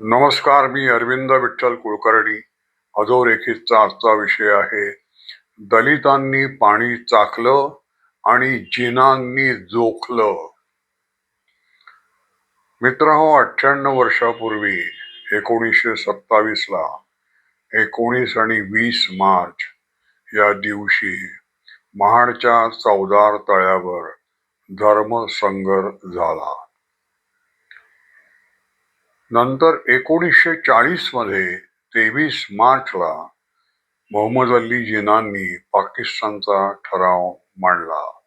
नमस्कार मी अरविंद विठ्ठल कुलकर्णी. अधोरेखितचा आजचा विषय आहे दलितांनी पाणी चाखलं आणि जिनांनी जोखलं. मित्र हो अठ्ठ्याण्णव वर्षापूर्वी एकोणीसशे सत्तावीस ला एकोणीस आणि वीस मार्च या दिवशी महाडच्या चौदार तळ्यावर धर्मसंगर झाला. नंतर एकोणीसशे चाळीसमध्ये तेवीस मार्चला मोहम्मद अली जिनांनी पाकिस्तानचा ठराव मांडला.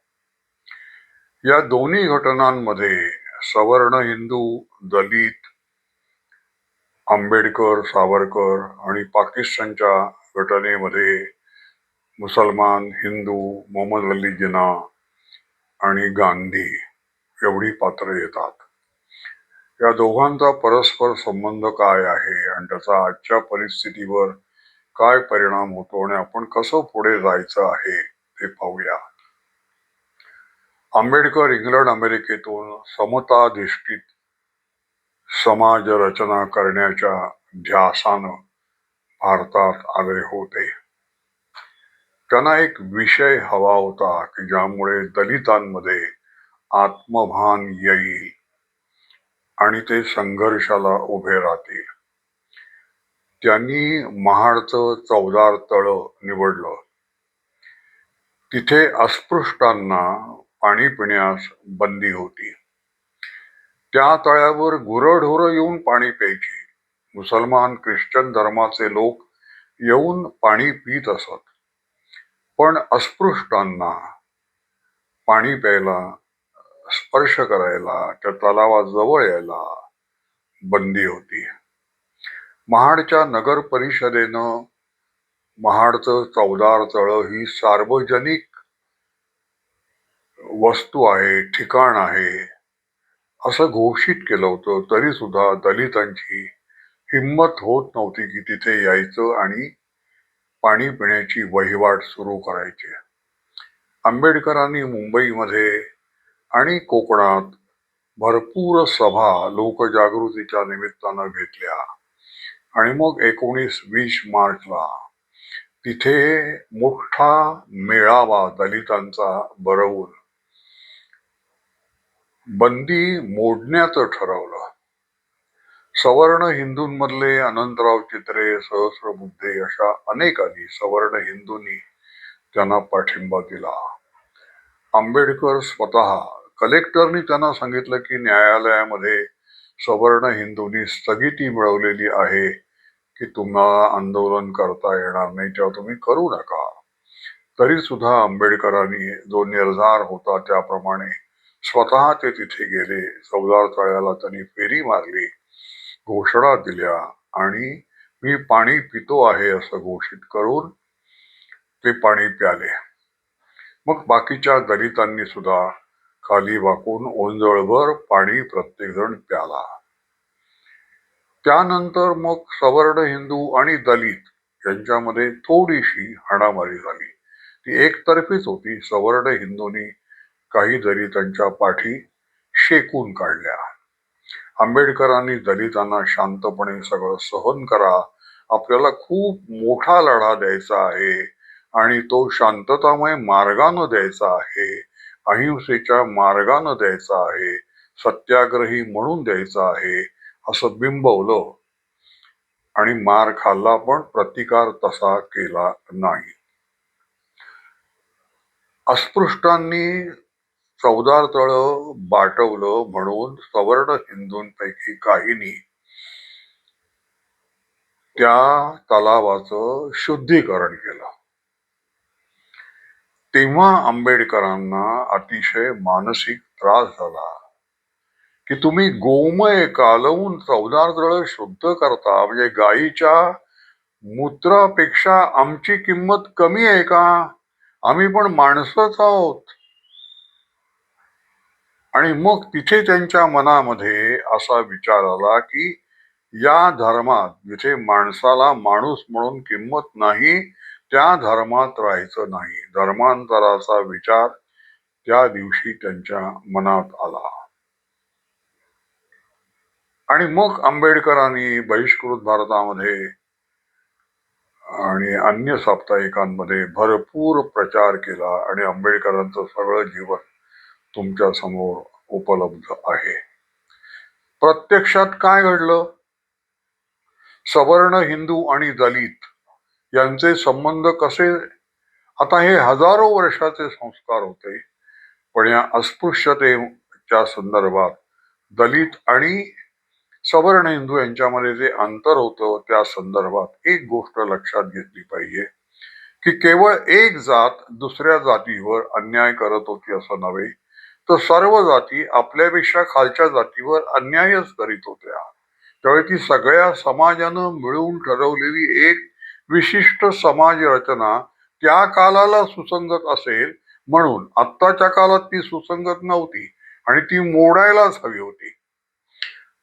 या दोन्ही घटनांमध्ये सवर्ण हिंदू दलित आंबेडकर सावरकर आणि पाकिस्तानच्या घटनेमध्ये मुसलमान हिंदू मोहम्मद अली जिना आणि गांधी एवढी पात्र येतात. या दोघांचा परस्पर संबंध काय आहे आणि त्याचा आजच्या परिस्थितीवर काय परिणाम होतो आणि आपण कसं पुढे जायचं आहे ते पाहूया. आंबेडकर इंग्लंड अमेरिकेतून समताधिष्ठित समाज रचना करण्याच्या ध्यासानं भारतात आले होते. त्यांना एक विषय हवा होता की ज्यामुळे दलितांमध्ये आत्मभान येईल. आणि ते संघर्षाला उभे राहतील त्यांनी महाडचं चौदार तळ निवडलं. तिथे अस्पृष्टांना पाणी पिण्यास बंदी होती. त्या तळ्यावर गुरढोरं येऊन पाणी प्यायची. मुसलमान ख्रिश्चन धर्माचे लोक येऊन पाणी पित असत. पण अस्पृष्टांना पाणी प्यायला स्पर्श करायला त्या तलावाजवळ यायला बंदी होती. महाडच्या नगर परिषदेनं महाडचं चौदार तळ ही सार्वजनिक वस्तू आहे ठिकाण आहे असं घोषित केलं होतं. तरी सुद्धा दलितांची हिंमत होत नव्हती की तिथे यायचं आणि पाणी पिण्याची वहिवाट सुरू करायची. आंबेडकरांनी मुंबईमध्ये आणि कोकणात भरपूर सभा लोकजागृतीच्या निमित्तानं घेतल्या. आणि मग एकोणीस वीस मार्चला तिथे मोठा मेळावा दलितांचा भरवून बंदी मोडण्याचं ठरवलं. सवर्ण हिंदूंमधले अनंतराव चित्रे सहस्रबुद्धे अशा अनेकांनी सवर्ण हिंदूंनी त्यांना पाठिंबा दिला. आंबेडकर स्वतः कलेक्टरनी त्यांना सांगितलं की न्यायालयामध्ये सवर्ण हिंदूंनी स्थगिती मिळवलेली आहे की तुम्हाला आंदोलन करता येणार नाही तेव्हा तुम्ही करू नका. तरी सुद्धा आंबेडकरांनी जो निर्धार होता त्याप्रमाणे स्वतः ते तिथे गेले. चौदार तळ्याला त्यांनी फेरी मारली घोषणा दिल्या आणि मी पाणी पितो आहे असं घोषित करून ते पाणी प्याले. मग बाकीच्या दलितांनी सुद्धा खाली वाकून ओंजळभर पाणी प्रत्येकजण प्याला. त्यानंतर मग सवर्ण हिंदू आणि दलित यांच्यामध्ये थोडीशी हाणामारी झाली. ती एकतर्फीच होती. सवर्ण हिंदूंनी काही दलितांच्या पाठी शेकून काढल्या. आंबेडकरांनी दलितांना शांतपणे सगळं सहन करा. आपल्याला खूप मोठा लढा द्यायचा आहे आणि तो शांततामय मार्गानं द्यायचा आहे. अहिंसेच्या मार्गानं द्यायचा आहे सत्याग्रही म्हणून द्यायचा आहे असं बिंबवलं. आणि मार खाल्ला पण प्रतिकार तसा केला नाही. अस्पृष्टांनी चौदार तळ बाटवलं म्हणून सवर्ण हिंदूंपैकी काहींनी त्या तलावाचं शुद्धीकरण केलं. तेव्हा आंबेडकरांना अतिशय मानसिक त्रास झाला. की तुम्ही गोमय कालवून चौदार तळ शुद्ध करता म्हणजे गायीच्या मूत्रापेक्षा आमची किंमत कमी आहे का? आम्ही पण माणसंच आहोत. आणि मग तिथे त्यांच्या मनामध्ये असा विचार आला की या धर्मात जिथे माणसाला माणूस म्हणून किंमत नाही त्या धर्मात राहायचं नाही. धर्मांतराचा विचार त्या दिवशी त्यांच्या मनात आला. आणि मग आंबेडकरांनी बहिष्कृत भारतामध्ये आणि अन्य साप्ताहिकांमध्ये भरपूर प्रचार केला आणि आंबेडकरांचं सगळं जीवन तुमच्यासमोर उपलब्ध आहे. प्रत्यक्षात काय घडलं? सवर्ण हिंदू आणि दलित यांचे संबंध कसे? आता हे हजारो वर्षाचे संस्कार होते. पण या अस्पृश्यतेच्या संदर्भात दलित आणि सवर्ण हिंदू यांच्यामध्ये जे अंतर होतं त्या संदर्भात एक गोष्ट लक्षात घेतली पाहिजे. की केवळ एक जात दुसऱ्या जातीवर अन्याय करत होती असं नव्हे तर सर्व जाती आपल्यापेक्षा खालच्या जातीवर अन्यायच करीत होत्या. त्यावेळी ती सगळ्या समाजानं मिळून ठरवलेली एक विशिष्ट समाज रचना त्या कालाला सुसंगत असेल म्हणून आत्ताच्या काळात ती सुसंगत नव्हती आणि ती मोडायलाच हवी होती.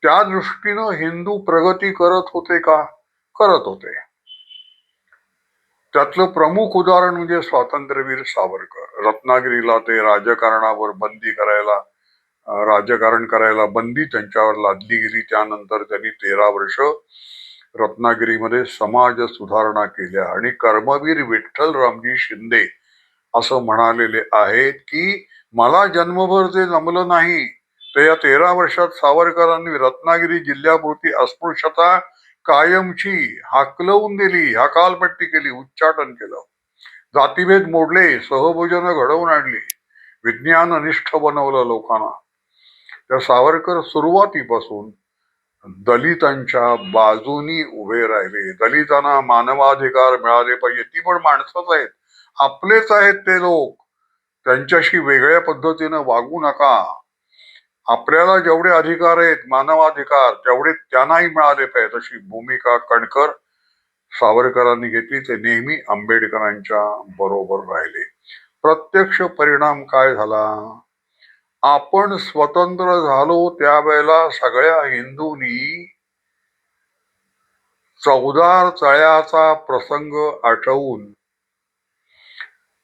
त्या दृष्टीनं हिंदू प्रगती करत होते का? करत होते. त्यातलं प्रमुख उदाहरण म्हणजे स्वातंत्र्यवीर सावरकर. रत्नागिरीला ते राजकारणावर बंदी करायला राजकारण करायला बंदी त्यांच्यावर लादली गेली. त्यानंतर त्यांनी तेरा वर्ष रत्नागिरीमध्ये समाज सुधारणा केल्या आणि कर्मवीर विठ्ठल रामजी शिंदे असं म्हणालेले आहेत की मला जन्मभर जे जमलं नाही. ते या तेरा वर्षात सावरकरांनी रत्नागिरी जिल्ह्यापुरती अस्पृश्यता कायमची हाकलवून दिली हकालपट्टी केली उच्चाटन केलं. जातीभेद मोडले सहभोजन घडवून आणली विज्ञान अनिष्ठ बनवलं लोकांना. त्या सावरकर सुरुवातीपासून दलितांच्या बाजूनी उभे राहिले. दलितांना मानवाधिकार मिळाले पाहिजे. ती पण माणसंच आहेत. आपलेच आहेत ते लोक. त्यांच्याशी वेगळ्या पद्धतीनं वागू नका. आपल्याला जेवढे अधिकार आहेत मानवाधिकार तेवढे त्यांनाही मिळाले पाहिजेत. अशी भूमिका कणकर सावरकरांनी घेतली. ते नेहमी आंबेडकरांच्या बरोबर राहिले. प्रत्यक्ष परिणाम काय झाला? आपण स्वतंत्र झालो त्यावेळेला सगळ्या हिंदूंनी चौदार तळ्याचा प्रसंग आठवून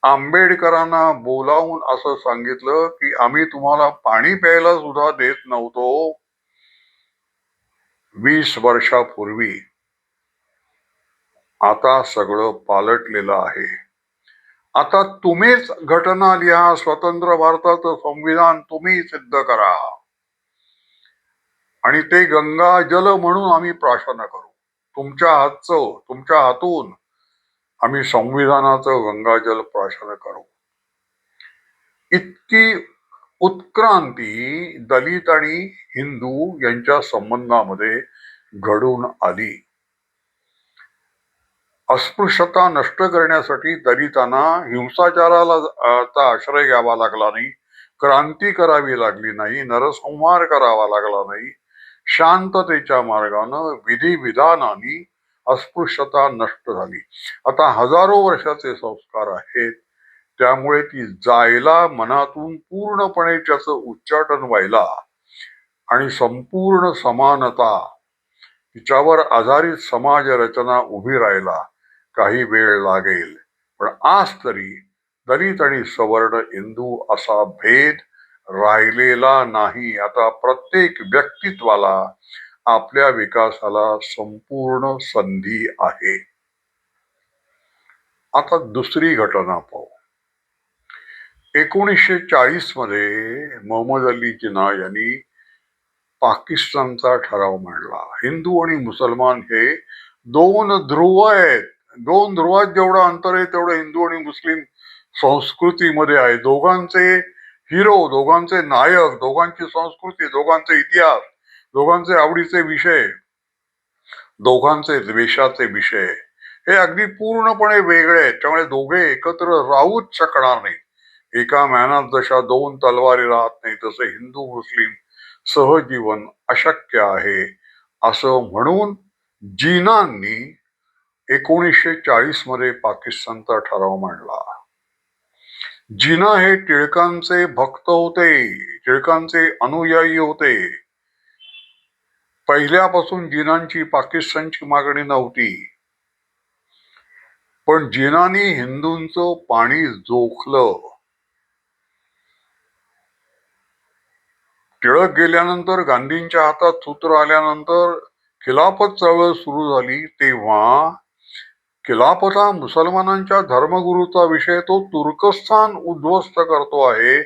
आंबेडकरांना बोलावून असं सांगितलं की आम्ही तुम्हाला पाणी प्यायला सुद्धा देत नव्हतो वीस वर्षापूर्वी. आता सगळं पालटलेलं आहे. आता तुम्हीच घटना लिहा स्वतंत्र भारताचं संविधान तुम्ही सिद्ध करा. आणि ते गंगा जल म्हणून आम्ही प्रार्थना करू. तुमच्या हातचं तुमच्या हातून आम्ही संविधानाचं गंगाजल प्राशन करू. इतकी उत्क्रांती दलित आणि हिंदू यांच्या संबंधामध्ये घडून आली. अस्पृश्यता नष्ट करण्यासाठी दलितांना हिंसाचाराला चा आश्रय घ्यावा लागला नाही क्रांती करावी लागली नाही नरसंहार करावा लागला नाही. शांततेच्या मार्गानं विधी विधानाने अस्पृश्यता नष्ट झाली. आता हजारो वर्षाचे संस्कार आहेत. त्यामुळे ती जायला मनातून पूर्णपणे त्याचं उच्चाटन व्हायला आणि संपूर्ण समानता तिच्यावर आधारित समाज रचना उभी राहायला काही वेळ लागेल. पण आज तरी दलित आणि सवर्ण हिंदू असा भेद राहिलेला नाही. आता प्रत्येक व्यक्तित्वाला आपल्या विकासाला संपूर्ण संधी आहे. आता दुसरी घटना पाहू. एकोणीसशे चाळीसमध्ये मोहम्मद अली जिना यांनी पाकिस्तानचा ठराव मांडला. हिंदू आणि मुसलमान हे दोन ध्रुव आहेत. दोन ध्रुवात जेवढं अंतर आहे तेवढं हिंदू आणि मुस्लिम संस्कृतीमध्ये आहे. दोघांचे हिरो दोघांचे नायक दोघांची संस्कृती दोघांचे इतिहास दोघांचे आवडीचे विषय दोघांचे द्वेषाचे विषय हे अगदी पूर्णपणे वेगळे आहेत. त्यामुळे दोघे एकत्र राहूच शकणार नाही एका मॅनात जशा दोन तलवारी राहत नाही तसे हिंदू मुस्लिम सहजीवन अशक्य आहे. असं म्हणून जीनांनी एकोणीसशे चाळीसमध्ये पाकिस्तानचा ठराव मांडला. जिना हे टिळकांचे भक्त होते टिळकांचे अनुयायी होते. पहिल्यापासून जिनांची पाकिस्तानची मागणी नव्हती. पण जिनानी हिंदूंचं पाणी जोखलं. टिळक गेल्यानंतर गांधींच्या हातात सूत्र आल्यानंतर खिलाफत चळवळ सुरू झाली तेव्हा खिलाफत हा मुसलमानांच्या धर्मगुरूचा विषय तो तुर्कस्तान उद्ध्वस्त करतो आहे.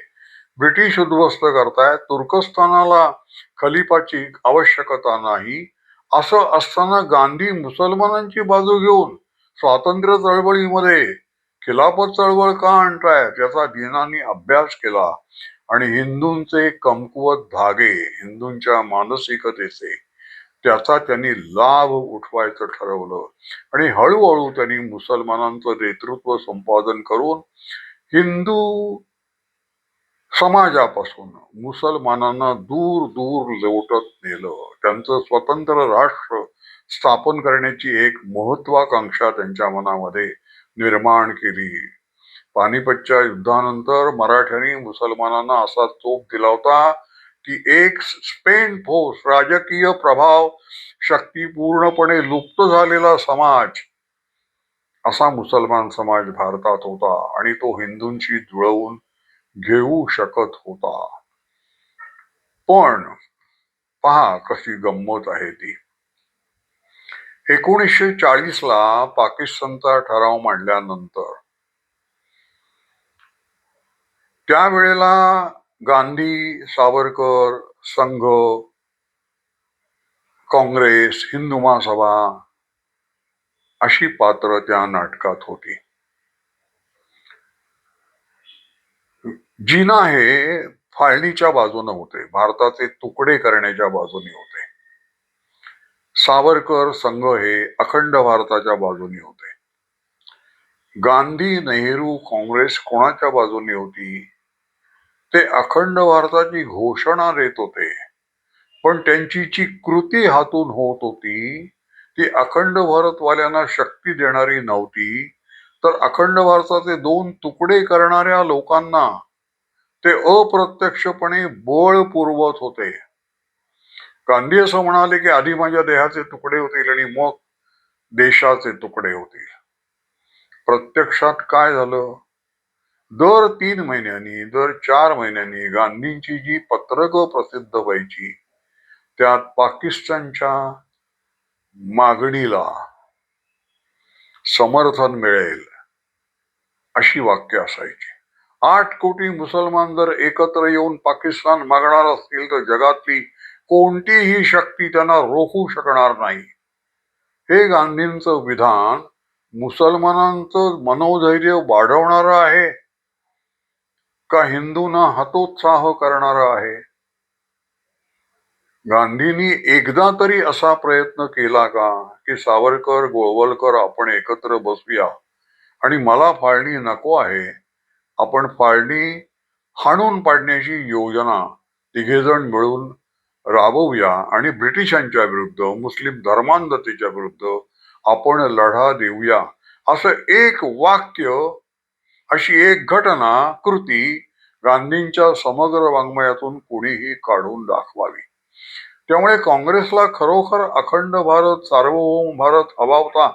ब्रिटिश उद्ध्वस्त करतायत तुर्कस्तानाला खलिफाची आवश्यकता नाही. असं असताना गांधी मुसलमानांची बाजू घेऊन स्वातंत्र्य चळवळीमध्ये खिलाफत चळवळ का आणतायत याचा दिनांनी अभ्यास केला. आणि हिंदूंचे कमकुवत धागे हिंदूंच्या मानसिकतेचे त्याचा त्यांनी लाभ उठवायचं ठरवलं. आणि हळूहळू त्यांनी मुसलमानांचं नेतृत्व संपादन करून हिंदू समाजापासून मुसलमानांना दूर दूर लोटत नेलं. त्यांचं स्वतंत्र राष्ट्र स्थापन करण्याची एक महत्वाकांक्षा त्यांच्या मनामध्ये निर्माण केली. पानिपतच्या युद्धानंतर मराठ्यांनी मुसलमानांना असा चोप दिला होता की एक स्पेन फोर्स राजकीय प्रभाव शक्ती पूर्णपणे लुप्त झालेला समाज असा मुसलमान समाज भारतात होता आणि तो हिंदूंशी जुळवून घेऊ शकत होता. पण पहा कशी गंमत आहे ती. एकोणीसशे चाळीस ला पाकिस्तानचा ठराव मांडल्यानंतर त्यावेळेला गांधी सावरकर संघ काँग्रेस हिंदू महासभा अशी पात्र त्या नाटकात होती. जिना हे फाळणीच्या बाजूने होते भारताचे तुकडे करण्याच्या बाजूने होते. सावरकर संघ हे अखंड भारताच्या बाजूने होते. गांधी नेहरू काँग्रेस कोणाच्या बाजूने होती? ते अखंड भारताची घोषणा देत होते. पण त्यांची जी कृती हातून होत होती. ती अखंड भारतवाल्यांना शक्ती देणारी नव्हती. तर अखंड भारताचे दोन तुकडे करणाऱ्या लोकांना ते अप्रत्यक्षपणे बळ पुरवत होते. गांधी असं म्हणाले की आधी माझ्या देहाचे तुकडे होतील आणि मग देशाचे तुकडे होतील. प्रत्यक्षात काय झालं? दर तीन महिन्यांनी दर चार महिन्यांनी गांधींची जी पत्रकं प्रसिद्ध व्हायची त्यात पाकिस्तानच्या मागणीला समर्थन मिळेल अशी वाक्य असायची. आठ कोटी मुसलमान जर एकत्र येऊन पाकिस्तान मागणार असतील तर जगातली कोणतीही शक्ती त्यांना रोखू शकणार नाही. हे गांधींचं विधान मुसलमानांचं मनोधैर्य वाढवणारं आहे. का हिंदूंना हतोत्साह करणारं आहे. गांधींनी एकदा तरी असा प्रयत्न केला का की सावरकर गोळवलकर आपण एकत्र बसूया. आणि मला फाळणी नको आहे. आपण फाळणी हाणून पाडण्याची योजना तिघेजण मिळून राबवूया आणि ब्रिटिशांच्या विरुद्ध मुस्लिम धर्मांधतेच्या विरुद्ध आपण लढा देऊया. असं एक वाक्य अशी एक घटना कृती गांधींच्या समग्र वाङ्मयातून कुणीही काढून दाखवावी. त्यामुळे काँग्रेसला खरोखर अखंड भारत सार्वभौम भारत हवा होता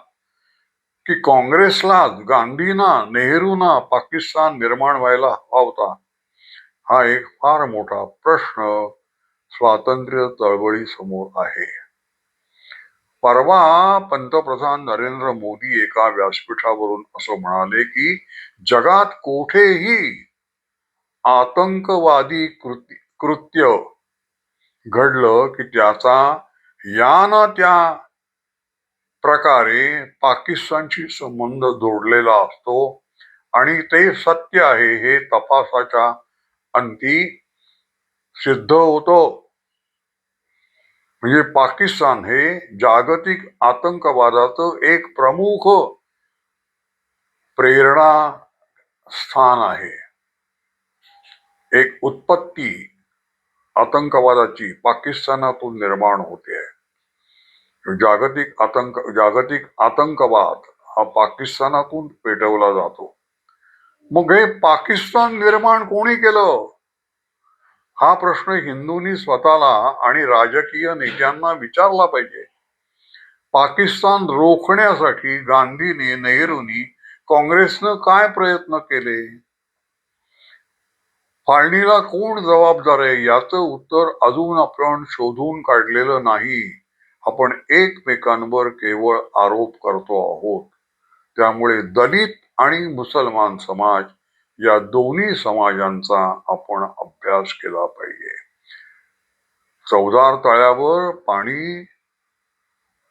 की काँग्रेसला गांधींना नेहरूंना पाकिस्तान निर्माण व्हायला हवा होता? हा एक फार मोठा प्रश्न स्वातंत्र्य चळवळीसमोर आहे. परवा पंतप्रधान नरेंद्र मोदी एका व्यासपीठावरून असं म्हणाले की जगात कोठेही आतंकवादी कृत्य कृत्य घडलं की त्याचा या ना त्या प्रकारे पाकिस्तानशी संबंध जोडलेला असतो आणि ते सत्य आहे हे तपासाच्या अंती सिद्ध होतो. म्हणजे पाकिस्तान हे जागतिक आतंकवादाचं एक प्रमुख प्रेरणा स्थान आहे. एक उत्पत्ती आतंकवादाची पाकिस्तानातून निर्माण होते. जागतिक आतंक जागतिक आतंकवाद हा पाकिस्तानातून पेटवला जातो. मग हे पाकिस्तान निर्माण कोणी केलं? हा प्रश्न हिंदूंनी स्वतःला आणि राजकीय नेत्यांना विचारला पाहिजे. पाकिस्तान रोखण्यासाठी गांधीने नेहरूंनी काँग्रेसनं काय प्रयत्न केले? फाळणीला कोण जबाबदार आहे? याचं उत्तर अजून आपण शोधून काढलेलं नाही. आपण एकमेकांवर केवळ आरोप करतो आहोत. त्यामुळे दलित आणि मुसलमान समाज या दोन्ही समाजांचा आपण अभ्यास केला पाहिजे. चौदार तळ्यावर पाणी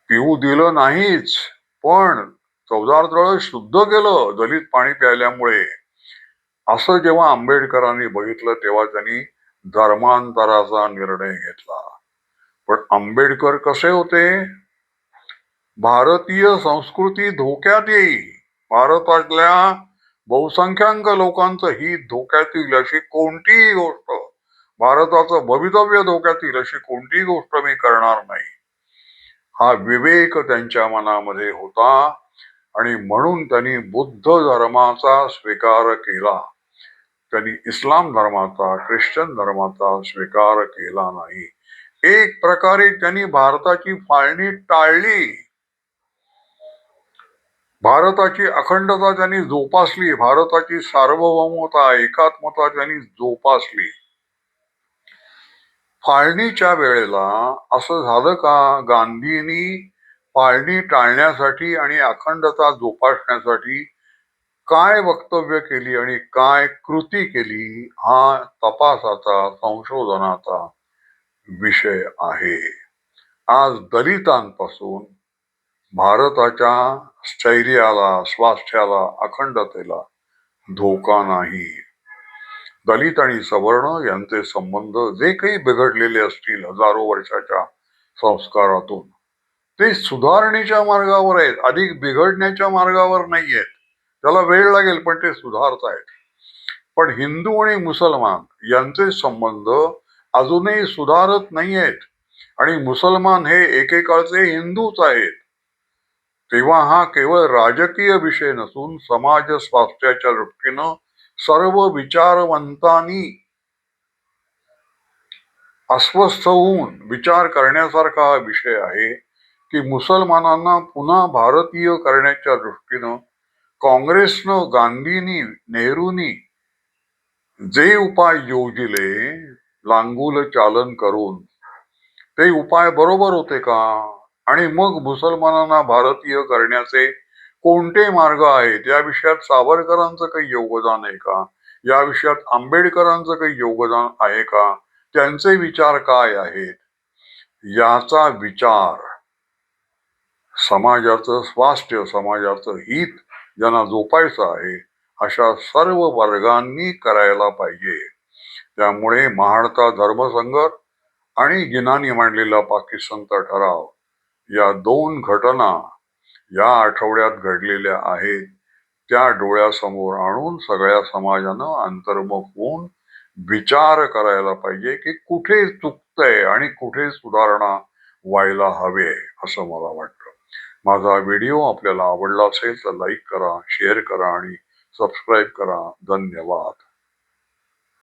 पिऊ दिलं नाहीच पण चौदार तळ शुद्ध केलं दलित पाणी प्यायल्यामुळे. असं जेव्हा आंबेडकरांनी बघितलं तेव्हा त्यांनी धर्मांतराचा निर्णय घेतला. पण आंबेडकर कसे होते? भारतीय संस्कृती धोक्यात येईल भारतातल्या बहुसंख्याक लोकांचं ही धोक्यात येईल अशी कोणतीही गोष्ट भारताचं भवितव्य धोक्यात येईल अशी कोणतीही गोष्ट मी करणार नाही. हा विवेक त्यांच्या मनामध्ये होता आणि म्हणून त्यांनी बुद्ध धर्माचा स्वीकार केला. त्यांनी इस्लाम धर्माचा ख्रिश्चन धर्माचा स्वीकार केला नाही. एक प्रकारे त्यांनी भारताची फाळणी टाळली. भारताची अखंडता त्यांनी जोपासली भारताची सार्वभौमता एकात्मता त्यांनी जोपासली. फाळणीच्या वेळेला असं झालं का? गांधींनी फाळणी टाळण्यासाठी आणि अखंडता जोपासण्यासाठी काय वक्तव्य केली आणि काय कृती केली हा तपासाचा संशोधनाचा विषय आहे. आज दलितांपासून भारताच्या स्थैर्याला स्वास्थ्याला अखंडतेला धोका नाही. दलित आणि सवर्ण यांचे संबंध जे काही बिघडलेले असतील हजारो वर्षाच्या संस्कारातून ते सुधारणेच्या मार्गावर आहेत. अधिक बिघडण्याच्या मार्गावर नाही आहेत त्याला वेळ लागेल पण ते सुधारत आहेत पण हिंदू आणि मुसलमान यांचे संबंध अजूनही सुधारत नाही आहेत आणि मुसलमान हे एकेकाळचे हिंदूच आहेत. तेव्हा हा केवळ राजकीय विषय नसून समाज स्वास्थ्याच्या दृष्टीनं सर्व विचारवंतांनी अस्वस्थ होऊन विचार करण्यासारखा हा विषय आहे की मुसलमानांना पुन्हा भारतीय करण्याच्या दृष्टीनं काँग्रेसनं गांधींनी नेहरूंनी जे उपाय योजिले लांगूल चालन करून ते उपाय बरोबर होते का? आणि मग मुसलमानांना भारतीय करण्याचे कोणते मार्ग आहेत? या विषयात सावरकरांचं काही योगदान आहे का? या विषयात आंबेडकरांचं काही योगदान आहे का? त्यांचे विचार काय आहेत? याचा विचार समाजाचं स्वास्थ्य समाजाचं हित ज्यांना जोपायचं आहे अशा सर्व वर्गांनी करायला पाहिजे. त्यामुळे महाडता धर्मसंघट आणि जिनानी मांडलेला पाकिस्तानचा ठराव या दोन घटना या आठवड्यात घडलेल्या आहेत. त्या डोळ्यासमोर आणून सगळ्या समाजानं अंतर्मुख होऊन विचार करायला पाहिजे की कुठे चुकतंय आणि कुठे सुधारणा व्हायला हवे असं मला वाटतं. माझा व्हिडिओ आपल्याला आवडला असेल तर लाईक करा शेअर करा आणि सबस्क्राईब करा. धन्यवाद.